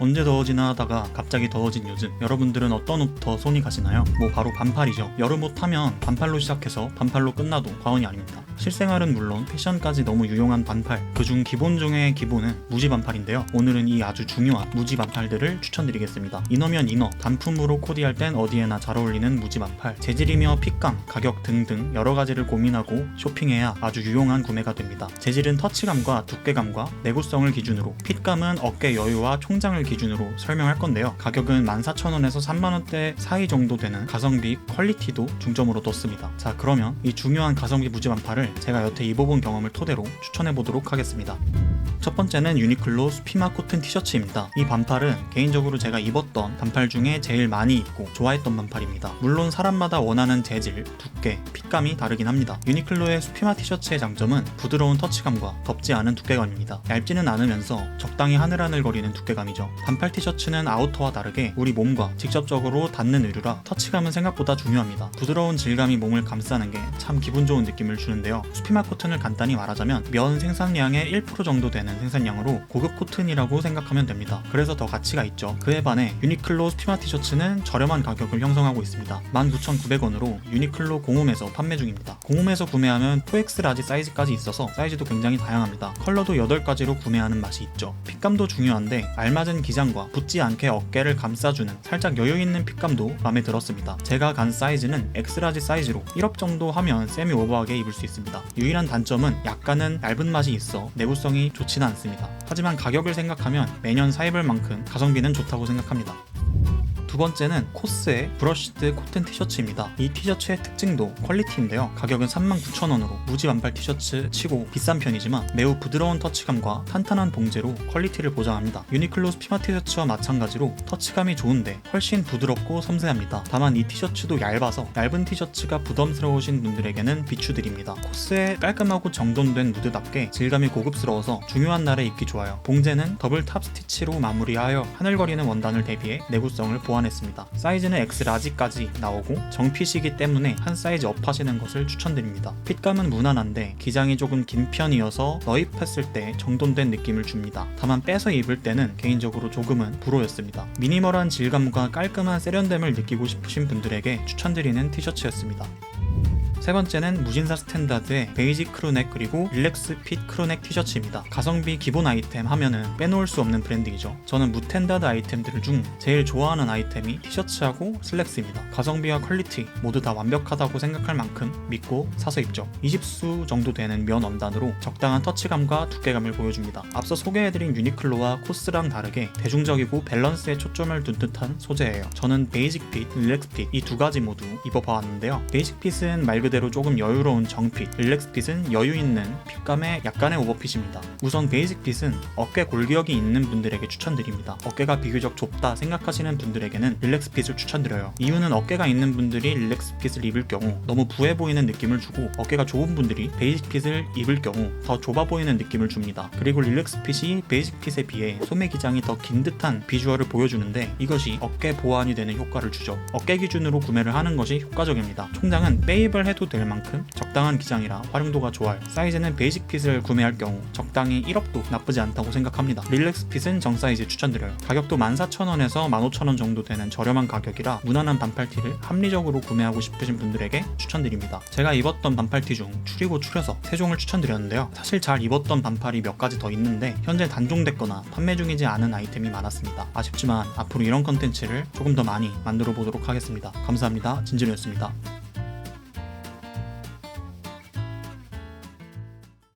언제 더워지나 하다가 갑자기 더워진 요즘 여러분들은 어떤 옷부터 손이 가시나요? 뭐 바로 반팔이죠. 여름 옷 하면 반팔로 시작해서 반팔로 끝나도 과언이 아닙니다. 실생활은 물론 패션까지 너무 유용한 반팔 그중 기본 중의 기본은 무지 반팔인데요. 오늘은 이 아주 중요한 무지 반팔들을 추천드리겠습니다. 이너면 이너, 단품으로 코디할 땐 어디에나 잘 어울리는 무지 반팔 재질이며 핏감, 가격 등등 여러 가지를 고민하고 쇼핑해야 아주 유용한 구매가 됩니다. 재질은 터치감과 두께감과 내구성을 기준으로 핏감은 어깨 여유와 총장을 기준으로 설명할 건데요. 가격은 14,000원에서 3만원대 사이 정도 되는 가성비 퀄리티도 중점으로 뒀습니다. 자 그러면 이 중요한 가성비 무지 반팔을 제가 여태 입어본 경험을 토대로 추천해 보도록 하겠습니다. 첫 번째는 유니클로 스피마 코튼 티셔츠입니다. 이 반팔은 개인적으로 제가 입었던 반팔 중에 제일 많이 입고 좋아했던 반팔입니다. 물론 사람마다 원하는 재질, 두께, 핏감이 다르긴 합니다. 유니클로의 스피마 티셔츠의 장점은 부드러운 터치감과 덥지 않은 두께감입니다. 얇지는 않으면서 적당히 하늘하늘 거리는 두께감이죠. 반팔 티셔츠는 아우터와 다르게 우리 몸과 직접적으로 닿는 의류라 터치감은 생각보다 중요합니다. 부드러운 질감이 몸을 감싸는 게 참 기분 좋은 느낌을 주는데요. 스피마 코튼을 간단히 말하자면 면 생산량의 1% 정도 되는 생산량으로 고급 코튼이라고 생각하면 됩니다. 그래서 더 가치가 있죠. 그에 반해 유니클로 스피마 티셔츠는 저렴한 가격을 형성하고 있습니다. 19,900원으로 유니클로 공홈에서 판매 중입니다. 공홈에서 구매하면 4X 라지 사이즈까지 있어서 사이즈도 굉장히 다양합니다. 컬러도 8가지로 구매하는 맛이 있죠. 핏감도 중요한데 알맞은 기장과 붙지 않게 어깨를 감싸주는 살짝 여유 있는 핏감도 마음에 들었습니다. 제가 간 사이즈는 X라지 사이즈로 1업 정도 하면 세미 오버하게 입을 수 있습니다. 유일한 단점은 약간은 얇은 맛이 있어 내구성이 좋지 는 않습니다. 하지만 가격을 생각하면 매년 사입을 만큼 가성비는 좋다고 생각합니다. 두 번째는 코스의 브러쉬드 코튼 티셔츠입니다. 이 티셔츠의 특징도 퀄리티인데요. 가격은 39,000원으로 무지 반팔 티셔츠 치고 비싼 편이지만 매우 부드러운 터치감과 탄탄한 봉제로 퀄리티를 보장합니다. 유니클로 스피마 티셔츠와 마찬가지로 터치감이 좋은데 훨씬 부드럽고 섬세합니다. 다만 이 티셔츠도 얇아서 얇은 티셔츠가 부담스러우신 분들에게는 비추드립니다. 코스의 깔끔하고 정돈된 무드답게 질감이 고급스러워서 중요한 날에 입기 좋아요. 봉제는 더블 탑 스티치로 마무리하여 하늘거리는 원단을 대비해 내구성을 보완 했습니다. 사이즈는 X 라지까지 나오고 정핏이기 때문에 한 사이즈 업하시는 것을 추천드립니다. 핏감은 무난한데 기장이 조금 긴 편이어서 너입했을 때 정돈된 느낌을 줍니다. 다만 빼서 입을 때는 개인적으로 조금은 불호였습니다. 미니멀한 질감과 깔끔한 세련됨을 느끼고 싶으신 분들에게 추천드리는 티셔츠였습니다. 세 번째는 무신사 스탠다드의 베이직 크루넥 그리고 릴렉스 핏 크루넥 티셔츠입니다. 가성비 기본 아이템 하면은 빼놓을 수 없는 브랜딩이죠. 저는 무텐다드 아이템들 중 제일 좋아하는 아이템이 티셔츠하고 슬랙스입니다. 가성비와 퀄리티 모두 다 완벽하다고 생각할 만큼 믿고 사서 입죠. 20수 정도 되는 면 원단으로 적당한 터치감과 두께감을 보여줍니다. 앞서 소개해드린 유니클로와 코스랑 다르게 대중적이고 밸런스에 초점을 둔 듯한 소재예요. 저는 베이직 핏, 릴렉스 핏 이 두 가지 모두 입어봐왔는데요. 베이직 핏은 말 그대로 조금 여유로운 정핏, 릴렉스 핏은 여유 있는 핏감의 약간의 오버핏입니다. 우선 베이직 핏은 어깨 골격이 있는 분들에게 추천드립니다. 어깨가 비교적 좁다 생각하시는 분들에게는 릴렉스 핏을 추천드려요. 이유는 어깨가 있는 분들이 릴렉스 핏을 입을 경우 너무 부해 보이는 느낌을 주고 어깨가 좁은 분들이 베이직 핏을 입을 경우 더 좁아 보이는 느낌을 줍니다. 그리고 릴렉스 핏이 베이직 핏에 비해 소매 기장이 더 긴 듯한 비주얼을 보여주는데 이것이 어깨 보완이 되는 효과를 주죠. 어깨 기준으로 구매를 하는 것이 효과적입니다. 총장은 빼입을 해도 될 만큼 적당한 기장이라 활용도가 좋아요. 사이즈는 베이직 핏을 구매할 경우 적당히 1업도 나쁘지 않다고 생각합니다. 릴렉스 핏은 정 사이즈 추천드려요. 가격도 14,000원에서 15,000원 정도 되는 저렴한 가격이라 무난한 반팔티를 합리적으로 구매하고 싶으신 분들에게 추천드립니다. 제가 입었던 반팔티 중 추리고 추려서 세 종을 추천드렸는데요. 사실 잘 입었던 반팔이 몇 가지 더 있는데 현재 단종됐거나 판매 중이지 않은 아이템이 많았습니다. 아쉽지만 앞으로 이런 컨텐츠를 조금 더 많이 만들어 보도록 하겠습니다. 감사합니다. 진진우였습니다.